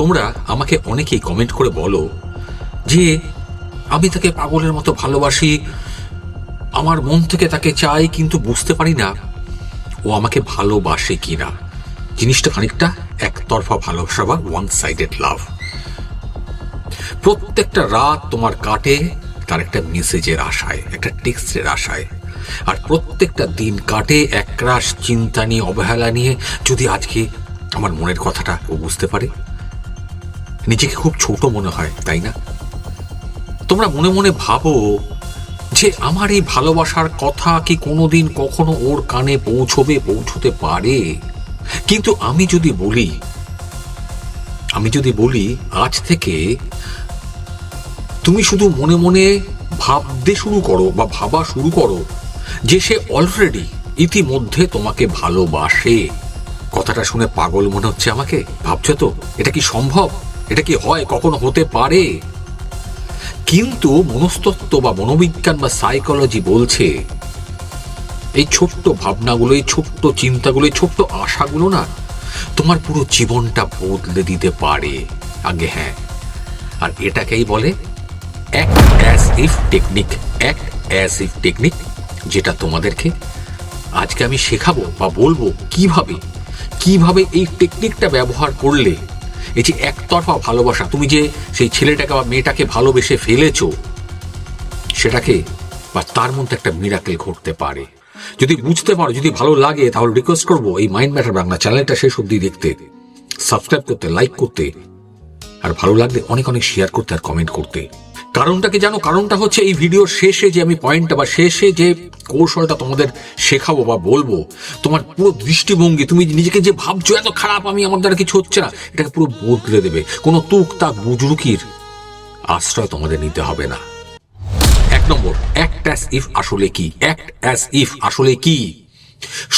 তোমরা আমাকে অনেকেই কমেন্ট করে বলো যে, আমি তাকে পাগলের মতো ভালোবাসি, আমার মন থেকে তাকে চাই কিন্তু বুঝতে পারি না। ও আমাকে ভালোবাসে কিনা। জিনিসটা খানিকটা একতরফা ভালোবাসা বা ওয়ান সাইডেড লাভ প্রত্যেকটা রাত তোমার কাটে তার একটা মেসেজের আশায়, একটা টেক্সটের আশায়। আর প্রত্যেকটা দিন কাটে একরাশ চিন্তা নিয়ে, অবহেলা নিয়ে, যদি আজকে আমার মনের কথাটা ও বুঝতে পারে। নিজেকে খুব ছোট মনে হয়, তাই না? তোমরা মনে মনে ভাবো যে আমার এই ভালোবাসার কথা কি কোনোদিন কখনো ওর কানে পৌঁছবে, পৌঁছতে পারে? কিন্তু আমি যদি বলি, আমি যদি বলি আজ থেকে তুমি শুধু মনে মনে ভাবতে শুরু করো বা ভাবা শুরু করো যে সে অলরেডি ইতিমধ্যে তোমাকে ভালোবাসে। কথাটা শুনে পাগল মনে হচ্ছে আমাকে? ভাবছ তো? এটা কি সম্ভব? এটা কি হয়, কখনো হতে পারে? কিন্তু মনস্তত্ত্ব বা মনোবিজ্ঞান বা সাইকোলজি বলছে, এই ছোট্ট ভাবনাগুলো, এই ছোট্ট চিন্তাগুলো, এই ছোট্ট আশাগুলো না তোমার পুরো জীবনটা বদলে দিতে পারে। আগে হ্যাঁ আর এটাকেই বলে ইফ টেকনিক ইফ টেকনিক যেটা তোমাদেরকে আজকে আমি শেখাবো বা বলব কীভাবে কীভাবে এই টেকনিকটা ব্যবহার করলে এই যে একতরফা ভালোবাসা, তুমি যে সেই ছেলেটাকে বা মেয়েটাকে ভালোবেসে ফেলেছো, সেটাকে বা তার মধ্যে একটা মিরাকেল ঘটতে পারে। যদি বুঝতে পারো, যদি ভালো লাগে, তাহলে রিকোয়েস্ট করব এই মাইন্ড ম্যাটার বাংলা চ্যানেলটা শেষ অব্দি দেখতে। সাবস্ক্রাইব করতে লাইক করতে, আর ভালো লাগলে অনেক অনেক শেয়ার করতে আর কমেন্ট করতে। কারণটা কি জানো? কারণটা হচ্ছে এই ভিডিওর শেষে যে আমি পয়েন্টটা বা শেষে যে কৌশলটা তোমাদের শেখাবো বা বলব, তোমার পুরো দৃষ্টিভঙ্গি, তুমি নিজেকে যে ভাবছ, এত খারাপ, আমি আমার দ্বারা কিছু হচ্ছে না, এটাকে পুরো বদলে দেবে। কোনো তুক তাক বুজরুকির আশ্রয় তোমাদের নিতে হবে না। এক নম্বর অ্যাক্ট অ্যাস ইফ আসলে কি? অ্যাক্ট অ্যাস ইফ আসলে কি?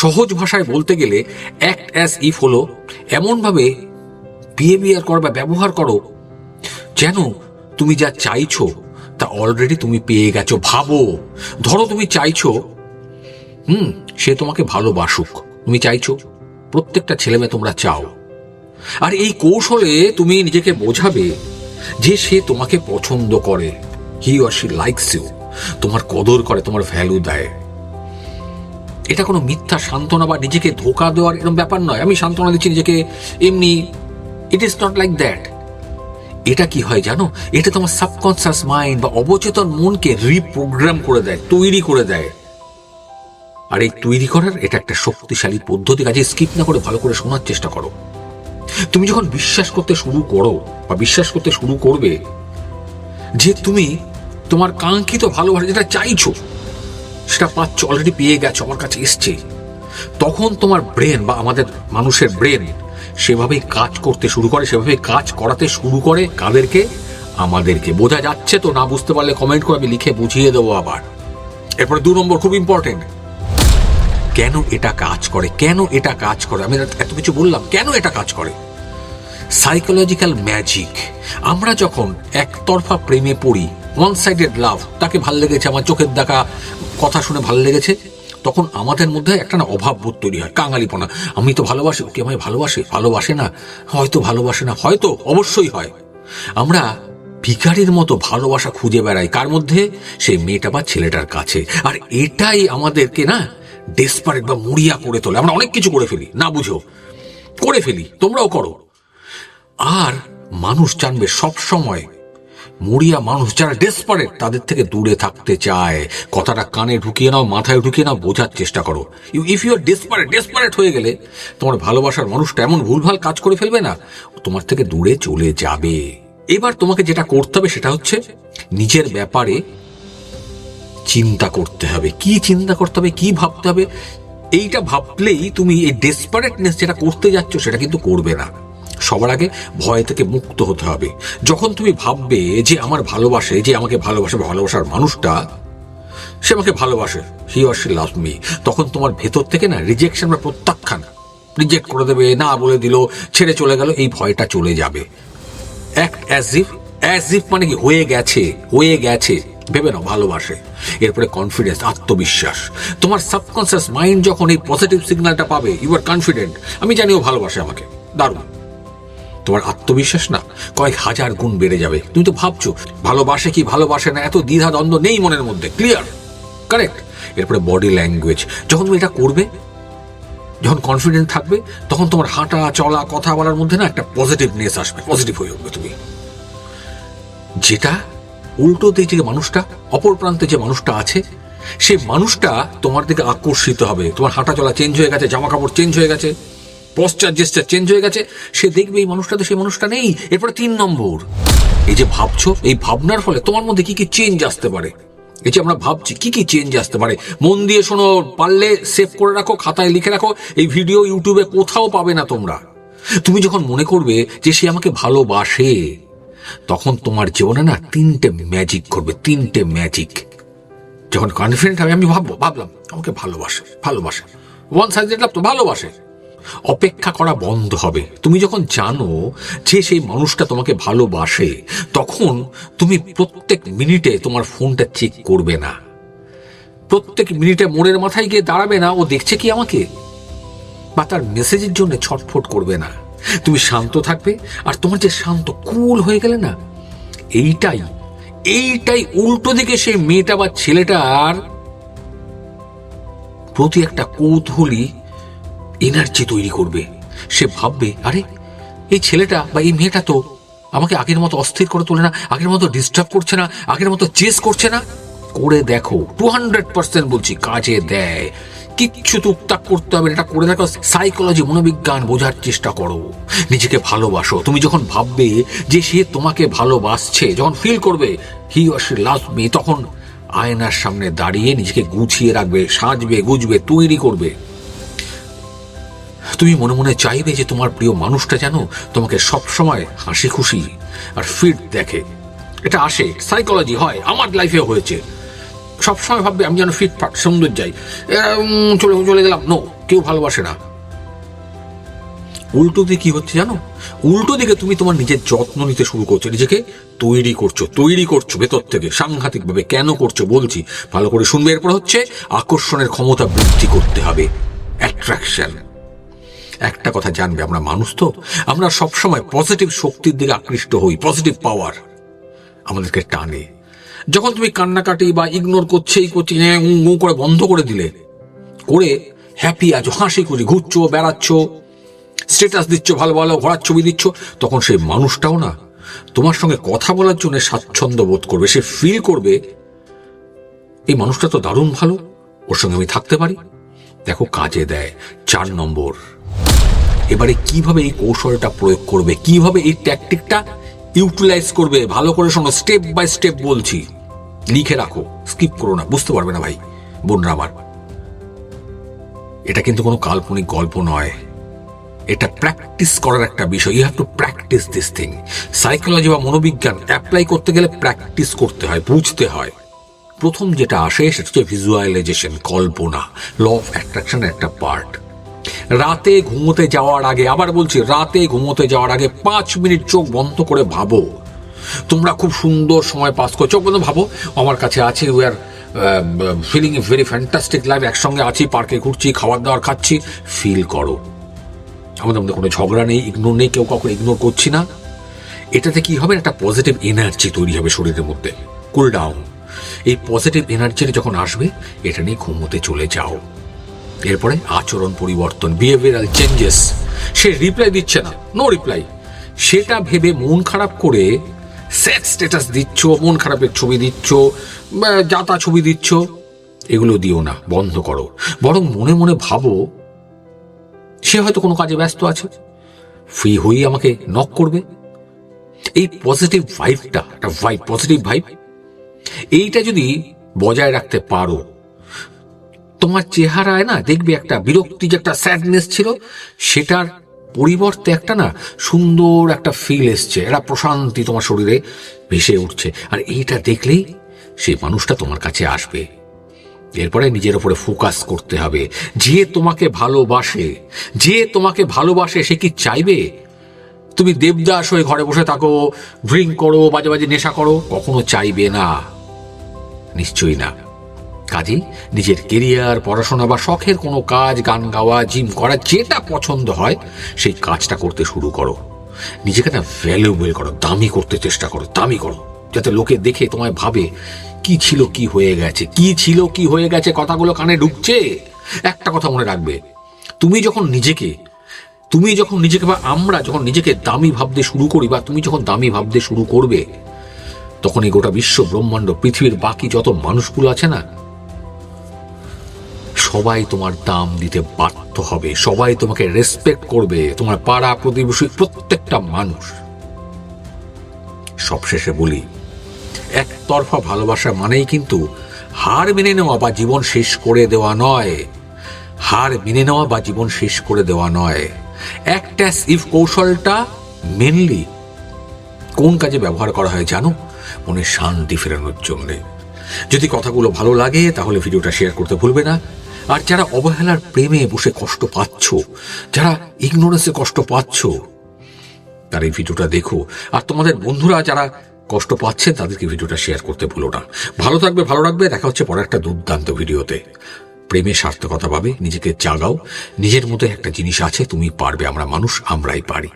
সহজ ভাষায় বলতে গেলে অ্যাক্ট অ্যাস ইফ হলো, এমনভাবে বিহেভিয়ার করো বা ব্যবহার করো, যেন তুমি যা চাইছো, তা অলরেডি তুমি পেয়ে গেছো, ভাবো। ধরো তুমি চাইছো, হুম, সে তোমাকে ভালোবাসুক। তুমি চাইছো, প্রত্যেকটা ছেলে মেয়ে তোমরা চাও। আর এই কৌশলে তুমি নিজেকে বোঝাবে যে সে তোমাকে পছন্দ করে। He or she likes you তোমার কদর করে, তোমার ভ্যালু দেয়। এটা কোনো মিথ্যা সান্ত্বনা বা নিজেকে ধোকা দেওয়ার এরকম ব্যাপার নয়। আমি সান্ত্বনা দিচ্ছি নিজেকে, এমনি it is not like that এটা কি হয় জানো? এটা তোমার সাবকনসিয়াস মাইন্ড বা অবচেতন মনকে রিপ্রোগ্রাম করে দেয়, তৈরি করে দেয়। আর এই তৈরি করার এটা একটা শক্তিশালী পদ্ধতি, কাজে স্কিপ না করে ভালো করে শোনার চেষ্টা করো। তুমি যখন বিশ্বাস করতে শুরু করো বা বিশ্বাস করতে শুরু করবে যে তুমি তোমার কাঙ্ক্ষিত ভালোবাসা যেটা চাইছো, সেটা পাচ্ছ অলরেডি পেয়ে গেছো, আমার কাছে এসছে, তখন তোমার ব্রেন বা আমাদের মানুষের ব্রেন সেভাবেই কাজ করতে শুরু করে সেভাবে কাজ করাতে শুরু করে কাদেরকে, আমাদেরকে। বোঝা যাচ্ছে তো, না বুঝতে পারলে কমেন্ট করে আমি লিখে বুঝিয়ে দেবো আবার। এরপরে দু নম্বর, খুব ইম্পর্টেন্ট কেন এটা কাজ করে? কেন এটা কাজ করে? আমি এত কিছু বললাম, কেন এটা কাজ করে? সাইকোলজিক্যাল ম্যাজিক আমরা যখন একতরফা প্রেমে পড়ি ওয়ান সাইডেড লাভ তাকে ভালো লেগেছে, আমার চোখের দেখা, কথা শুনে ভালো লেগেছে তখন আমাদের মধ্যে একটা না অভাব বোধ তৈরি হয়, কাঙালিপনা। আমি তো ভালোবাসি ও কি আমায় ভালোবাসে? ভালোবাসে না? হয়তো ভালোবাসে না, হয়তো, অবশ্যই হয়। আমরা ভিখারির মতো ভালোবাসা খুঁজে বেড়াই, কার মধ্যে? সেই মেয়েটা বা ছেলেটার কাছে। আর এটাই আমাদেরকে না ডেসপারেট বা মুড়িয়া করে তোলে। আমরা অনেক কিছু করে ফেলি, না বুঝো? করে ফেলি, তোমরাও করো। আর মানুষ জানবে সব সময় মরিয়া মানুষ যারা ডেসপারেট তাদের থেকে দূরে থাকতে চায়। কথাটা কানে ঢুকিয়ে নাও, মাথায় ঢুকিয়ে নাও, বোঝার চেষ্টা করো। You if you are desperate desperate হয়ে গেলে তোমার ভালোবাসার মানুষটা এমন ভুলভাল কাজ করে ফেলবে না, তোমার থেকে দূরে চলে যাবে। এবার তোমাকে যেটা করতে হবে সেটা হচ্ছে নিজের ব্যাপারে চিন্তা করতে হবে। কি চিন্তা করতে হবে, কি ভাবতে হবে? এইটা ভাবলেই তুমি এই ডেসপারেটনেস যেটা করতে যাচ্ছ সেটা কিন্তু করবে না। সবার আগে ভয় থেকে মুক্ত হতে হবে। যখন তুমি ভাববে যে আমার ভালোবাসে, যে আমাকে ভালোবাসে, ভালোবাসার মানুষটা, সে আমাকে ভালোবাসে he or she love me তখন তোমার ভেতর থেকে না রিজেকশন বা প্রত্যাখ্যান রিজেক্ট করে দেবে, না বলে দিল, ছেড়ে চলে গেল, এই ভয়টা চলে যাবে। Act as if as if মানে কি হয়ে গেছে হয়ে গেছে, ভেবে নাও, ভালোবাসে। এরপরে কনফিডেন্স আত্মবিশ্বাস। তোমার সাবকনসিয়াস মাইন্ড যখন এই পজিটিভ সিগন্যালটা পাবে ইউ আর কনফিডেন্ট আমি জানি ও ভালোবাসে আমাকে। দারুণ। তোমার আত্মবিশ্বাস না? কয়েক হাজার গুণ বেড়ে যাবে। তুমি তো ভাবছ, ভালোবাসে কি ভালোবাসে না? এত দ্বিধা দ্বন্দ্ব নেই মনের মধ্যে। ক্লিয়ার কারেক্ট এরপরে বডি ল্যাঙ্গুয়েজ যখন তুমি এটা করবে, যখন কনফিডেন্ট থাকবে, তখন তোমার হাঁটা, চলা, কথা বলার মধ্যে না একটা পজিটিভনেস আসবে। পজিটিভ হয়ে উঠবে তুমি। যেটা উল্টো দিকে যে মানুষটা, অপর প্রান্তে যে মানুষটা আছে, সেই মানুষটা তোমার দিকে আকর্ষিত হবে। তোমার হাঁটা চলা চেঞ্জ হয়ে গেছে জামা কাপড় চেঞ্জ হয়ে গেছে। পশ্চার জেস্টার চেঞ্জ হয়ে গেছে, সে দেখবে এই মানুষটা তো সেই মানুষটা নেই। এরপরে তিন নম্বর, এই যে ভাবছ, এই ভাবনার ফলে তোমার মধ্যে কি কি চেঞ্জ আসতে পারে? এই যে আমরা ভাবছি, কি কি চেঞ্জ আসতে পারে? মন দিয়ে শোনো, পারলে সেভ করে রাখো, খাতায় লিখে রাখো, এই ভিডিও ইউটিউবে কোথাও পাবে না তোমরা। তুমি যখন মনে করবে যে সে আমাকে ভালোবাসে, তখন তোমার জীবনে না তিনটে ম্যাজিক করবে তিনটে ম্যাজিক যখন কনফিডেন্ট হবে, আমি ভাববো, ভাবলাম, আমাকে ভালোবাসে ভালোবাসে। ওয়ান সাইডেড লাভ তো ভালোবাসে। অপেক্ষা করা বন্ধ হবে। তুমি যখন জানো যে সেই মানুষটা তোমাকে ভালোবাসে, তখন তুমি প্রত্যেক মিনিটে তোমার ফোনটা চেক করবে না। প্রত্যেক মিনিটে মোড়ের মাথায় গিয়ে দাঁড়াবে না, ও দেখছে কি আমাকে? বা তার মেসেজের জন্য ছটফট করবে না। তুমি শান্ত থাকবে আর তোমার যে শান্ত কুল হয়ে গেলে না, এইটাই এইটাই উল্টো দিকে সেই মেয়েটা বা ছেলেটার প্রতি একটা কৌতূহলী এনার্জি তৈরি করবে। সে ভাববে, আরে, এই ছেলেটা বা এই মেয়েটা তো আমাকে আগের মতো অস্থির করে তোলে না, আগের মতো ডিস্টার্ব করছে না, আগের মতো চেস করছে না? করে দেখো টু হান্ড্রেড পার্সেন্ট বলছি, কাজে দেয়। কিচ্ছু টুকটাক করতে হবে এটা করে দেখো সাইকোলজি মনোবিজ্ঞান বোঝার চেষ্টা করো। নিজেকে ভালোবাসো। তুমি যখন ভাববে যে সে তোমাকে ভালোবাসছে, যখন ফিল করবে হি অর লাভ মি তখন আয়নার সামনে দাঁড়িয়ে নিজেকে গুছিয়ে রাখবে, সাজবে, গুজবে, তৈরি করবে। তুমি মনে মনে চাইবে যে তোমার প্রিয় মানুষটা যেন তোমাকে সবসময় হাসি খুশি আর ফিট দেখে। এটা আসে সাইকোলজি হয়, আমার লাইফে হয়েছে। সবসময় ভাববে, আমি যেন ফিট ফাট, সুন্দর যাই। চলে চলে গেলাম নো কেউ ভালোবাসে না। উল্টো দিকে কি হচ্ছে জানো? উল্টো দিকে তুমি তোমার নিজের যত্ন নিতে শুরু করছ, নিজেকে তৈরি করছ তৈরি করছ ভেতর থেকে সাংঘাতিক ভাবে কেন করছ বলছি, ভালো করে শুনবে। এরপর হচ্ছে আকর্ষণের ক্ষমতা বৃদ্ধি করতে হবে অ্যাট্রাকশন একটা কথা জানবে আমরা মানুষ তো। আমরা সবসময় পজিটিভ শক্তির দিকে আকৃষ্ট হই পজিটিভ পাওয়ার আমাদেরকে টানে। যখন তুমি কান্নাকাটি বা ইগনোর করছে এই করছে উঁ, করে বন্ধ করে দিলে করে হ্যাপি আছো হাসি খুশি ঘুরছো বেড়াচ্ছ স্ট্যাটাস দিচ্ছ ভালো ভালো ঘোরার ছবি দিচ্ছ তখন সেই মানুষটাও না তোমার সঙ্গে কথা বলার জন্য স্বাচ্ছন্দ্য বোধ করবে সে ফিল করবে এই মানুষটা তো দারুণ ভালো ওর সঙ্গে আমি থাকতে পারি। দেখো কাজে দেয় চার নম্বর। এবারে কীভাবে এই কৌশলটা প্রয়োগ করবে? কীভাবে এই ট্যাকটিকটা ইউটিলাইজ করবে? ভালো করে শোনো স্টেপ বাই স্টেপ বলছি। লিখে রাখো। স্কিপ করো না, বুঝতে পারবে না ভাই, বোনরা আমার। এটা কিন্তু কোনো কাল্পনিক গল্প নয়। এটা প্র্যাকটিস করার একটা বিষয়। You have to practice this thing psychology বা মনোবিজ্ঞান অ্যাপ্লাই করতে গেলে প্র্যাকটিস করতে হয়, বুঝতে হয়। প্রথম যেটা আসে, সেটা হচ্ছে ভিজুয়ালাইজেশন কল্পনা ল অফ অ্যাট্রাকশনের একটা পার্ট রাতে ঘুমোতে যাওয়ার আগে, আবার বলছি, রাতে ঘুমোতে যাওয়ার আগে পাঁচ মিনিট চোখ বন্ধ করে ভাবো। তোমরা খুব সুন্দর সময় পাস করছ বন্ধ ভাবো, আমার কাছে আছে we are feeling very fantastic life একসঙ্গে আছি, পার্কে ঘুরছি, খাবার দাবার খাচ্ছি ফিল করো। আমাদের মধ্যে কোনো ঝগড়া নেই ইগনোর নেই, কেউ কাউকে ইগনোর করছি না। এটাতে কি হবে? একটা পজিটিভ এনার্জি তৈরি হবে শরীরের মধ্যে। কুল ডাউন এই পজিটিভ এনার্জিটা যখন আসবে, এটা নিয়ে ঘুমোতে চলে যাও। এরপরে আচরণ পরিবর্তন বিহেভিয়ারাল চেঞ্জেস সে রিপ্লাই দিচ্ছে না নো রিপ্লাই সেটা ভেবে মন খারাপ করে স্যাড স্ট্যাটাস দিচ্ছ, মন খারাপের ছবি দিচ্ছ যাতা ছবি দিচ্ছ, এগুলো দিও না, বন্ধ করো। বরং মনে মনে ভাবো, সে হয়তো কোনো কাজে ব্যস্ত আছে ফ্রি হয়েই আমাকে নক করবে। এই পজিটিভ ভাইবটা একটা ভাইব পজিটিভ ভাইব এইটা যদি বজায় রাখতে পারো তোমার চেহারায় না দেখবে একটা বিরক্তি, যে একটা স্যাডনেস ছিল, সেটার পরিবর্তে একটা না সুন্দর একটা ফিল এসছে, একটা প্রশান্তি তোমার শরীরে ভেসে উঠছে। আর এইটা দেখলেই সেই মানুষটা তোমার কাছে আসবে। এরপরে নিজের উপরে ফোকাস করতে হবে। যে তোমাকে ভালোবাসে, যে তোমাকে ভালোবাসে, সে কি চাইবে? তুমি দেবদাস হয়ে ঘরে বসে থাকো ড্রিঙ্ক করো, বাজে বাজে নেশা করো, কখনো চাইবে না। নিশ্চয়ই না। কাজেই নিজের কেরিয়ার, পড়াশোনা বা শখের কোনো কাজ, গান গাওয়া, জিম করা যেটা পছন্দ হয়, সেই কাজটা করতে শুরু করো। নিজেকে না ভ্যালুয়েবল করো, দামি করতে চেষ্টা করো, দামি করো। যাতে লোকে দেখে, তোমায় ভাবে কি ছিল, কি হয়ে গেছে, কি ছিল, কি হয়ে গেছে, কথাগুলো কানে ঢুকছে। একটা কথা মনে রাখবে, তুমি যখন নিজেকে, তুমি যখন নিজেকে বা আমরা যখন নিজেকে দামি ভাবতে শুরু করি বা তুমি যখন দামি ভাবতে শুরু করবে তখন এই গোটা বিশ্ব ব্রহ্মাণ্ড, পৃথিবীর বাকি যত মানুষগুলো আছে না সবাই তোমার দাম দিতে বাধ্য হবে। সবাই তোমাকে রেসপেক্ট করবে। তোমার পাড়া প্রতিবেশী প্রত্যেকটা মানুষ। সবশেষে বলি, একতরফা ভালোবাসা মানেই কিন্তু হার মেনে নেওয়া বা জীবন শেষ করে দেওয়া নয়। হার মেনে নেওয়া বা জীবন শেষ করে দেওয়া নয়। একটা ইফ কৌশলটা মেনলি কোন কাজে ব্যবহার করা হয় জানো? মনে শান্তি ফেরানোর জন্যে। যদি কথাগুলো ভালো লাগে তাহলে ভিডিওটা শেয়ার করতে ভুলবে না। আর যারা অবহেলার প্রেমে বসে কষ্ট পাচ্ছ, যারা ইগনোরেন্সে কষ্ট পাচ্ছ, তার এই ভিডিওটা দেখো। আর তোমাদের বন্ধুরা যারা কষ্ট পাচ্ছে, তাদেরকে ভিডিওটা শেয়ার করতে ভুলো না। ভালো থাকবে, ভালো রাখবে দেখা হচ্ছে পরে একটা দুর্দান্ত ভিডিওতে। প্রেমে সার্থকতা পাবে, নিজেকে জাগাও। নিজের মধ্যে একটা জিনিস আছে, তুমি পারবে, আমরা মানুষ, আমরাই পারি।